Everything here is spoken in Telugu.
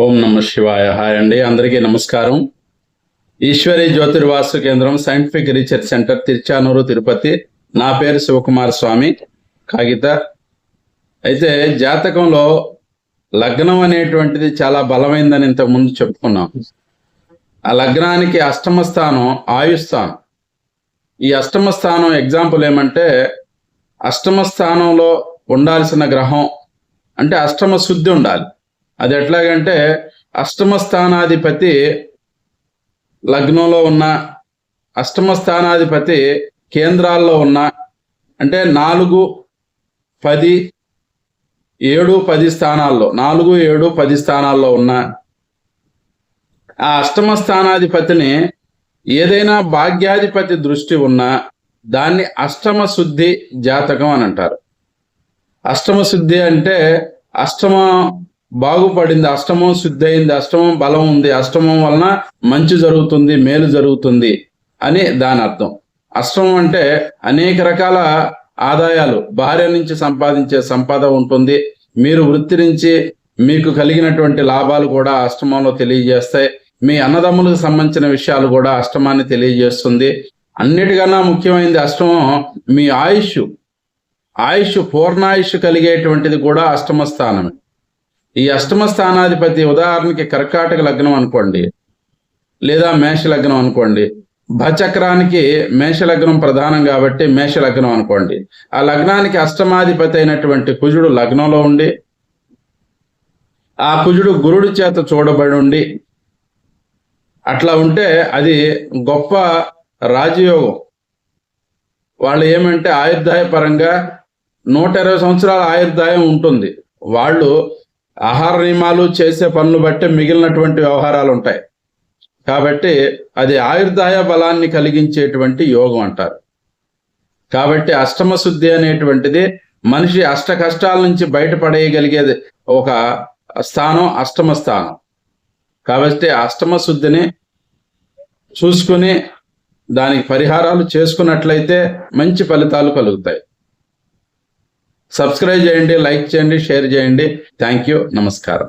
ఓం నమ శివాయ. హాయ్ అండి అందరికీ నమస్కారం. ఈశ్వరి జ్యోతిర్వాసు కేంద్రం scientific research centre Tiruchanur Tirupati. నా పేరు శివకుమార్ స్వామి. కాగిత. అయితే జాతకంలో లగ్నం అనేటువంటిది చాలా బలమైందని ఇంతకుముందు చెప్పుకున్నాం. ఆ లగ్నానికి అష్టమ స్థానం ఆయుస్థానం. ఈ అష్టమ స్థానం ఎగ్జాంపుల్ ఏమంటే అష్టమ స్థానంలో ఉండాల్సిన గ్రహం అంటే అష్టమ శుద్ధి ఉండాలి. అది ఎట్లాగంటే అష్టమ స్థానాధిపతి లగ్నంలో ఉన్న అష్టమ స్థానాధిపతి కేంద్రాల్లో ఉన్న అంటే నాలుగు పది ఏడు పది స్థానాల్లో నాలుగు ఏడు పది స్థానాల్లో ఉన్న ఆ అష్టమ స్థానాధిపతిని ఏదైనా భాగ్యాధిపతి దృష్టి ఉన్నా దాన్ని అష్టమ శుద్ధి జాతకం అని అంటారు. అష్టమ శుద్ధి అంటే అష్టమ బాగుపడింది అష్టమం శుద్ధి అయింది అష్టమం బలం ఉంది అష్టమం వలన మంచి జరుగుతుంది మేలు జరుగుతుంది అని దాని అర్థం అష్టమం అంటే అనేక రకాల ఆదాయాలు. భార్య నుంచి సంపాదించే సంపద ఉంటుంది. మీరు వృత్తి నుంచి మీకు కలిగినటువంటి లాభాలు కూడా అష్టమంలో తెలియజేస్తాయి. మీ అన్నదమ్ములకు సంబంధించిన విషయాలు కూడా అష్టమాన్ని తెలియజేస్తుంది. అన్నిటికన్నా ముఖ్యమైనది అష్టమం మీ ఆయుష్. ఆయుష్ పూర్ణాయుష్ కలిగేటువంటిది కూడా అష్టమ స్థానమే. ఈ అష్టమ స్థానాధిపతి ఉదాహరణకి కర్కాటక లగ్నం అనుకోండి లేదా మేష లగ్నం అనుకోండి. భచక్రానికి మేష లగ్నం ప్రధానం కాబట్టి మేష లగ్నం అనుకోండి. ఆ లగ్నానికి అష్టమాధిపతి అయినటువంటి కుజుడు లగ్నంలో ఉండి ఆ కుజుడు గురుడి చేత చూడబడి ఉండి అట్లా ఉంటే అది గొప్ప రాజయోగం. వాళ్ళు ఏమంటే ఆయుర్దాయ పరంగా నూట ఇరవై సంవత్సరాల ఆయుర్దాయం ఉంటుంది. వాళ్ళు ఆహార నియమాలు చేసే పనులు బట్టి మిగిలినటువంటి వ్యవహారాలు ఉంటాయి. కాబట్టి అది ఆయుర్దాయ బలాన్ని కలిగించేటువంటి యోగం అంటారు. కాబట్టి అష్టమ శుద్ధి అనేటువంటిది మనిషి అష్ట కష్టాల నుంచి బయటపడేయగలిగేది ఒక స్థానం అష్టమ స్థానం. కాబట్టి అష్టమ శుద్ధిని చూసుకుని దానికి పరిహారాలు చేసుకున్నట్లయితే మంచి ఫలితాలు కలుగుతాయి. సబ్స్క్రైబ్ చేయండి లైక్ చేయండి షేర్ చేయండి. థ్యాంక్ యూ నమస్కారం.